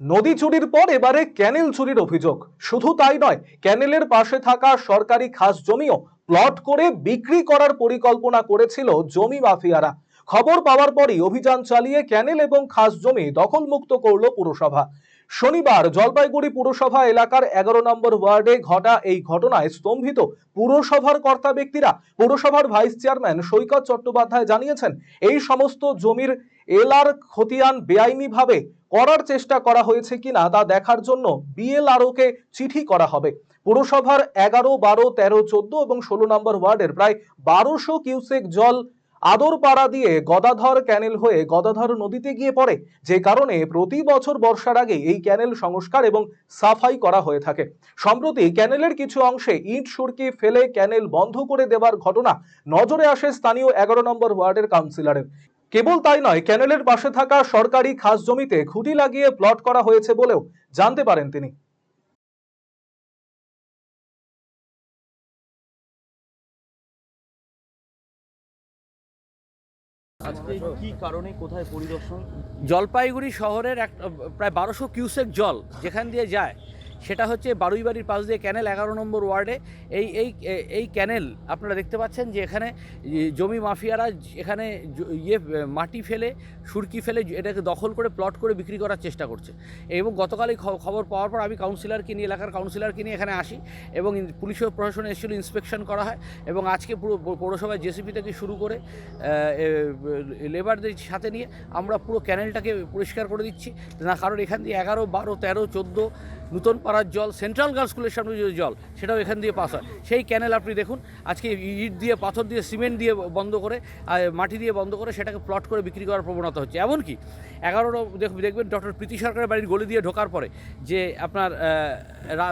নদী চুরির পর এবারে ক্যানেল চুরির অভিযোগ। শুধু তাই নয়, ক্যানেলের পাশে থাকা সরকারি খাস জমিও প্লট করে বিক্রি করার পরিকল্পনা করেছিল জমি মাফিয়ারা। খবর পাওয়ার পরই অভিযান চালিয়ে ক্যানেল এবং খাস জমি দখলমুক্ত করল পুরসভা। শনিবার জলপাইগুড়ি পুরসভা এলাকার এগারো নম্বর ওয়ার্ডে ঘটা এই ঘটনায় স্তম্ভিত পুরসভার কর্তা ব্যক্তিরা পুরসভার ভাইস চেয়ারম্যান সৈকত চট্টোপাধ্যায় জানিয়েছেন, এই সমস্ত জমির এলার খতিয়ান বেআইনিভাবে করার চেষ্টা করা হয়েছে কিনা তা দেখার জন্য বিএলআরওকে চিঠি করা হবে। পুরসভার এগারো, বারো, তেরো, চোদ্দ এবং ষোলো নম্বর ওয়ার্ডের প্রায় বারোশো কিউসেক জল আদরপাড়া দিয়ে গদাধর ক্যানেল হয়ে গদাধর নদীতে গিয়ে পড়ে। যে কারণে প্রতি বছর বর্ষার আগে এই ক্যানেল সংস্কার এবং সাফাই করা হয়ে থাকে। সম্প্রতি ক্যানেলের কিছু অংশে ইট সুরকি ফেলে ক্যানেল বন্ধ করে দেওয়ার ঘটনা নজরে আসে স্থানীয় এগারো নম্বর ওয়ার্ডের কাউন্সিলরের। কেবল তাই নয় ক্যানেলের পাশে থাকা সরকারি খাস জমিতে খুঁটি লাগিয়ে প্লট করা হয়েছে বলেও জানতে পারেন তিনি। কি কারণে কোথায় পরিদর্শন? জলপাইগুড়ি শহরের এক প্রায় বারোশো কিউসেক জল যেখান দিয়ে যায় সেটা হচ্ছে বারুইবাড়ির পাশ দিয়ে ক্যানেল এগারো নম্বর ওয়ার্ডে। এই এই এই ক্যানেল আপনারা দেখতে পাচ্ছেন যে এখানে জমি মাফিয়ারা এখানে ইয়ে মাটি ফেলে, সুরকি ফেলে এটাকে দখল করে প্লট করে বিক্রি করার চেষ্টা করছে। এবং গতকালই খ- খবর পাওয়ার পর আমি কাউন্সিলরকে নিয়ে, এলাকার কাউন্সিলরকে নিয়ে এখানে আসি এবং পুলিশ প্রশাসন এসেছিল ইন্সপেকশন করা হয় এবং আজকে পুরো পৌরসভায় জেসিপি থেকে শুরু করে লেবারদের সাথে নিয়ে আমরা পুরো ক্যানেলটাকে পরিষ্কার করে দিচ্ছি। না, কারণ এখান দিয়ে এগারো, বারো, তেরো, চোদ্দ নূতন পাড়ার জল সেন্ট্রাল গার্লস স্কুলের সামনে যে জল, সেটাও এখান দিয়ে পাস হয়। সেই ক্যানেল আপনি দেখুন, আজকে ইট দিয়ে, পাথর দিয়ে সিমেন্ট দিয়ে বন্ধ করে মাটি দিয়ে বন্ধ করে সেটাকে প্লট করে বিক্রি করার প্রবণতা হচ্ছে। এমনকি এগারোটা দেখ- দেখবেন ডক্টর প্রীতি সরকারের বাড়ির গলি দিয়ে ঢোকার পরে যে আপনার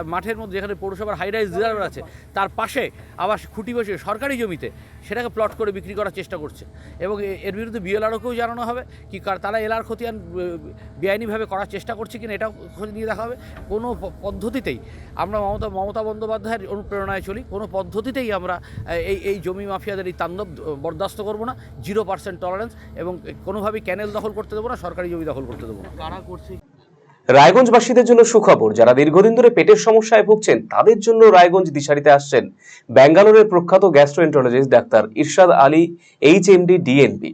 মাঠের মধ্যে যেখানে পৌরসভার হাই রাইজ রিজার্ভ আছে, তার পাশে আবার খুঁটি বসে সরকারি জমিতে সেটাকে প্লট করে বিক্রি করার চেষ্টা করছে। এবং এর বিরুদ্ধে বিএলআরওকেও জানানো হবে, কি তারা এলার খতিয়ান বেআইনিভাবে করার চেষ্টা করছে কিনা এটাও খোঁজ নিয়ে দেখা হবে। কোনো প- পদ্ধতিতেই আমরা মমতা মমতা বন্দ্যোপাধ্যায়ের অনুপ্রেরণায় চলি কোনো পদ্ধতিতেই আমরা এই এই জমি মাফিয়াদের এই তাণ্ডব বরদাস্ত করব না। জিরো পার্সেন্ট টলারেন্স এবং কোনোভাবেই ক্যানেল দখল করতে দেবো না সরকারি জমি দখল করতে দেবো না। কারা করছে? রায়গঞ্জবাসীদের জন্য সুখবর যারা দীর্ঘদিন ধরে পেটের সমস্যায় ভুগছেন তাদের জন্য রায়গঞ্জ দিশারিতে আসছেন। ব্যাঙ্গালোরের প্রখ্যাত গ্যাস্ট্রোএন্টারোলজিস্ট ডাক্তার ইরশাদ আলী এইচ এমডি ডিএনপি।